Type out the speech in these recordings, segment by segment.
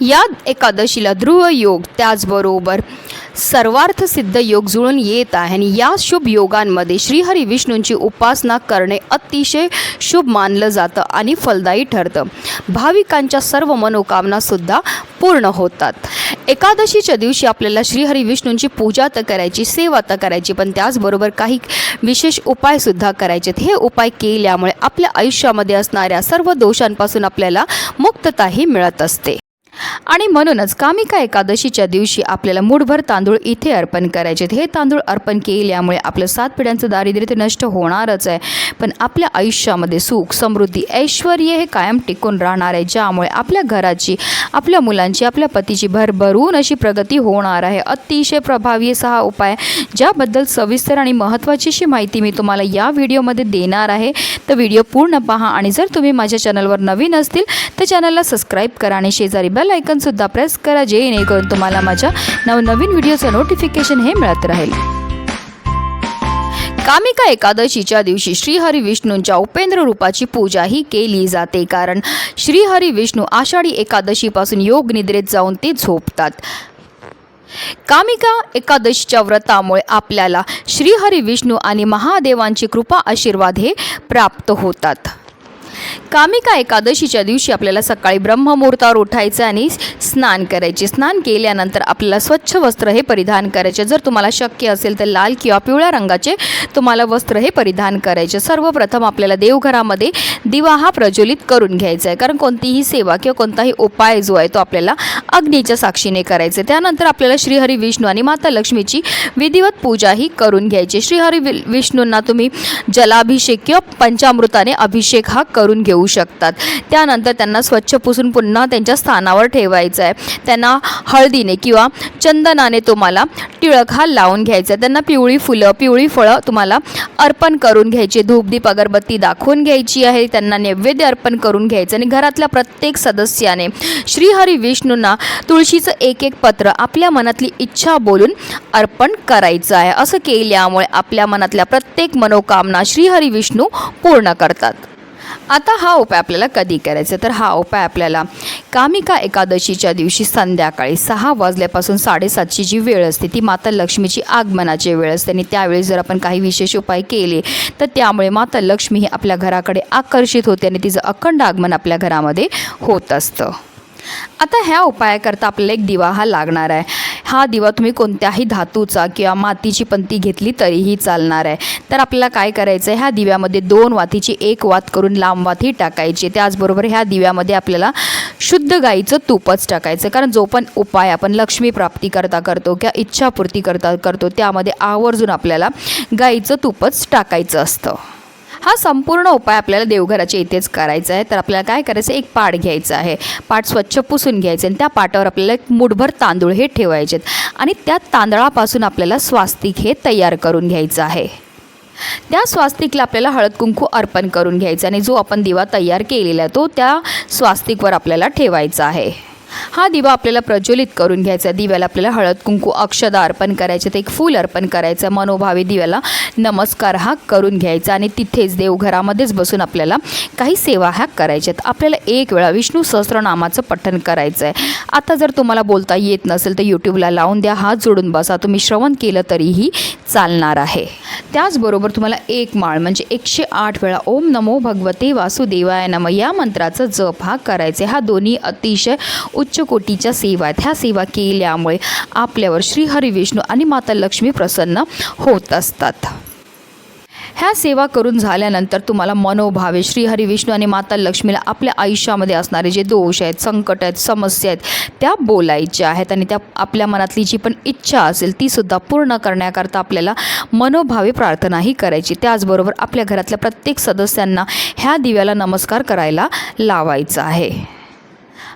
या एकादशीला ध्रुव योग त्याचबरोबर सर्वार्थ सिद्ध योग जुळून येत आहे. आणि या शुभ योगांमध्ये श्रीहरी विष्णूंची उपासना करणे अतिशय शुभ मानलं जातं आणि फलदायी ठरतं. भाविकांच्या सर्व मनोकामनासुद्धा पूर्ण होतात. एकादशीच्या दिवशी आपल्याला श्रीहरी विष्णूंची पूजा तर करायची सेवा तर करायची पण त्याचबरोबर काही विशेष उपायसुद्धा करायचे हे उपाय केल्यामुळे आपल्या आयुष्यामध्ये असणाऱ्या सर्व दोषांपासून आपल्याला मुक्तताही मिळत असते. आणि म्हणूनच कामिका एकादशीच्या दिवशी आपल्याला मूठभर तांदूळ इथे अर्पण करायचे हे तांदूळ अर्पण केल्यामुळे आपलं सात पिढ्यांचं दारिद्र्य ते नष्ट होणारच आहे. पण आपल्या आयुष्यामध्ये सुख समृद्धी ऐश्वर हे कायम टिकून राहणार आहे. ज्यामुळे आपल्या घराची आपल्या मुलांची आपल्या पतीची भरभरून अशी प्रगती होणार आहे. अतिशय प्रभावी सहा उपाय ज्याबद्दल सविस्तर आणि महत्त्वाची अशी माहिती मी तुम्हाला या व्हिडिओमध्ये देणार आहे. तर व्हिडिओ पूर्ण पहा आणि जर तुम्ही माझ्या चॅनलवर नवीन असतील तर चॅनलला सबस्क्राईब करा आणि शेजारी बेल आयकनसुद्धा प्रेस करा जेणेकरून तुम्हाला माझ्या नवनवीन व्हिडिओचं नोटिफिकेशन हे मिळत राहील. कामिका एकादशीच्या दिवशी श्रीहरी विष्णूंच्या उपेंद्र रूपाची पूजा ही केली जाते कारण श्रीहरी विष्णू आषाढी एकादशीपासून योग निद्रेत जाऊन ते झोपतात. कामिका एकादशीच्या व्रतामुळे आपल्याला श्रीहरी विष्णू आणि महादेवांची कृपा आशीर्वाद हे प्राप्त होतात. कामिका एकादशीच्या दिवशी आपल्याला सकाळी ब्रह्ममुहूर्तावर उठायचं आणि स्नान करायचे. स्नान केल्यानंतर आपल्याला स्वच्छ वस्त्र हे परिधान करायचे. जर तुम्हाला शक्य असेल तर लाल किंवा पिवळ्या रंगाचे तुम्हाला वस्त्र हे परिधान करायचे. सर्वप्रथम आपल्याला देवघरामध्ये दिवा हा प्रज्वलित करून घ्यायचा आहे. कारण कोणतीही सेवा किंवा कोणताही उपाय जो आहे तो आपल्याला अग्नीच्या साक्षीने करायचे त्यानंतर आपल्याला श्रीहरी विष्णू आणि माता लक्ष्मीची विधिवत पूजा ही करून घ्यायची. श्रीहरी विष्णूंना तुम्ही जलाभिषेक किंवा पंचामृताने अभिषेक हा करून घेऊ शकतात. त्यानंतर त्यांना स्वच्छ पुसून पुन्हा त्यांच्या स्थानावर ठेवायचं आहे. त्यांना हळदीने किंवा चंदनाने तुम्हाला टिळक हा लावून घ्यायचा आहे. त्यांना पिवळी फुलं पिवळी फळं तुम्हाला अर्पण करून घ्यायची. धूपदीप अगरबत्ती दाखवून घ्यायची आहे. त्यांना नैवेद्य अर्पण करून घ्यायचं आणि घरातल्या प्रत्येक सदस्याने श्रीहरी विष्णूंना तुळशीचं एक एक पत्र आपल्या मनातली इच्छा बोलून अर्पण करायचं आहे. असं केल्यामुळे आपल्या मनातल्या प्रत्येक मनोकामना श्रीहरी विष्णू पूर्ण करतात. आता हा उपाय आपल्याला कधी करायचा? तर हा उपाय आपल्याला कामिका एकादशीच्या दिवशी संध्याकाळी सहा वाजल्यापासून साडेसातची जी वेळ असते ती माता लक्ष्मीची आगमनाची वेळ असते. आणि त्यावेळी जर आपण काही विशेष उपाय केले तर त्यामुळे माता लक्ष्मी ही आपल्या घराकडे आकर्षित होते आणि तिचं अखंड आगमन आपल्या घरामध्ये होत असतं. आता ह्या उपायाकरता आपल्याला एक दिवा हा लागणार आहे. हा दिवा तुम्ही कोणत्याही धातूचा किंवा मातीची पंती घेतली तरीही चालणार आहे. तर आपल्याला काय करायचं आहे ह्या दिव्यामध्ये दोन वातीची एक वात करून लांब वाती टाकायची. त्याचबरोबर ह्या दिव्यामध्ये आपल्याला शुद्ध गाईचं तूपच टाकायचं. कारण जो पण उपाय आपण लक्ष्मी प्राप्ती करता करतो किंवा इच्छापूर्ती करता करतो त्यामध्ये आवर्जून आपल्याला गाईचं तूपच टाकायचं असतं. हा संपूर्ण उपाय आपल्याला देवघराच्या इथेच करायचा आहे. तर आपल्याला काय करायचं एक पाट घ्यायचं आहे. पाट स्वच्छ पुसून घ्यायचं आणि त्या पाटावर आपल्याला एक मुठभर तांदूळ हे ठेवायचे आणि त्या तांदळापासून आपल्याला स्वास्तिक हे तयार करून घ्यायचं आहे. त्या स्वास्तिकला आपल्याला हळद कुंकू अर्पण करून घ्यायचं आणि जो आपण दिवा तयार केलेला आहे तो त्या स्वास्तिकवर आपल्याला ठेवायचा आहे. हा दिवा आपल्याला प्रज्वलित करून घ्यायचा दिव्याला आपल्याला हळद कुंकू अक्षदा अर्पण करायचे ते एक फूल अर्पण करायचं मनोभावे दिव्याला नमस्कार हा करून घ्यायचा आणि तिथेच देवघरामध्येच बसून आपल्याला काही सेवा ह्या आहेत. आपल्याला एक वेळा विष्णू सहस्रनामाचं पठण करायचं आहे. आता जर तुम्हाला बोलता येत नसेल तर यूट्यूबला लावून द्या. हात जोडून बसा. तुम्ही श्रवण केलं तरीही चालणार आहे. त्याचबरोबर तुम्हाला एक माळ म्हणजे एकशे आठ वेळा ओम नमो भगवते वासुदेवाय नम या मंत्राचा जप हा करायचा हा दोन्ही अतिशय उच्च कोटीच्या सेवा आहेत. ह्या सेवा केल्यामुळे आपल्यावर श्रीहरी विष्णू आणि माता लक्ष्मी प्रसन्न होत असतात. ह्या सेवा करून झाल्यानंतर तुम्हाला मनोभावे श्रीहरी विष्णू आणि माता लक्ष्मीला आपल्या आयुष्यामध्ये असणारे जे दोष आहेत संकट आहेत समस्या आहेत त्या बोलायच्या आहेत आणि त्या आपल्या मनातली जी पण इच्छा असेल ती सुद्धा पूर्ण करण्याकरता आपल्याला मनोभावे प्रार्थनाही करायची. त्याचबरोबर आपल्या घरातल्या प्रत्येक सदस्यांना ह्या दिव्याला नमस्कार करायला लावायचा आहे.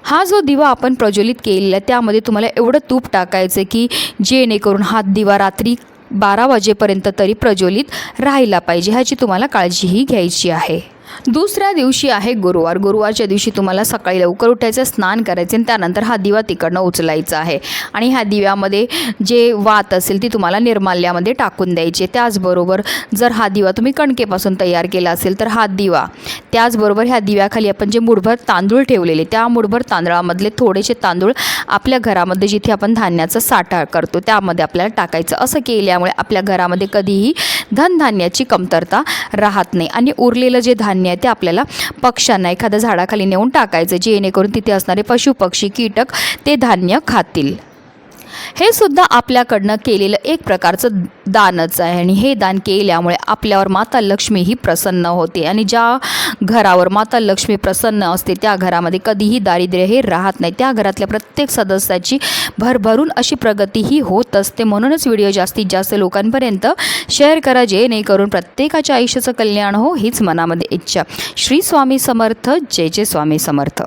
हा जो दिवा आपण प्रज्वलित केलेला आहे त्यामध्ये तुम्हाला एवढं तूप टाकायचं आहे की जेणेकरून हा दिवा रात्री बारा वाजेपर्यंत तरी प्रज्वलित राहिला पाहिजे ह्याची तुम्हाला काळजीही घ्यायची आहे. दुसऱ्या दिवशी आहे गुरुवार. गुरुवारच्या दिवशी तुम्हाला सकाळी लवकर उठायचं स्नान करायचे आणि त्यानंतर हा दिवा तिकडनं उचलायचा आहे. आणि ह्या दिव्यामध्ये जे वात असेल ती तुम्हाला निर्माल्यामध्ये टाकून द्यायची. त्याचबरोबर जर हा दिवा तुम्ही कणकेपासून तयार केला असेल तर हा दिवा त्याचबरोबर ह्या दिव्याखाली आपण जे मुठभर तांदूळ ठेवलेले त्या मुठभर तांदळामधले थोडेसे तांदूळ आपल्या घरामध्ये जिथे आपण धान्याचा साठा करतो त्यामध्ये आपल्याला टाकायचं. असं केल्यामुळे आपल्या घरामध्ये कधीही धनधान्याची कमतरता राहत नाही. आणि उरलेलं जे धान्य आहे ते आपल्याला पक्ष्यांना एखाद्या झाडाखाली नेऊन टाकायचं जेणेकरून तिथे असणारे पशुपक्षी कीटक ते धान्य खातील. हे सुद्धा आपल्याकडनं केलेलं एक प्रकारचं दानच आहे. आणि हे दान केल्यामुळे आपल्यावर माता लक्ष्मी ही प्रसन्न होते. आणि ज्या घरावर माता लक्ष्मी प्रसन्न असते त्या घरामध्ये कधीही दारिद्र्य हे राहत नाही. त्या घरातल्या प्रत्येक सदस्याची भरभरून अशी प्रगतीही होत असते. म्हणूनच व्हिडिओ जास्तीत जास्त लोकांपर्यंत शेअर करा जेणेकरून प्रत्येकाच्या आयुष्याचं कल्याण हो हीच मनामध्ये इच्छा. श्री स्वामी समर्थ. जय जय स्वामी समर्थ.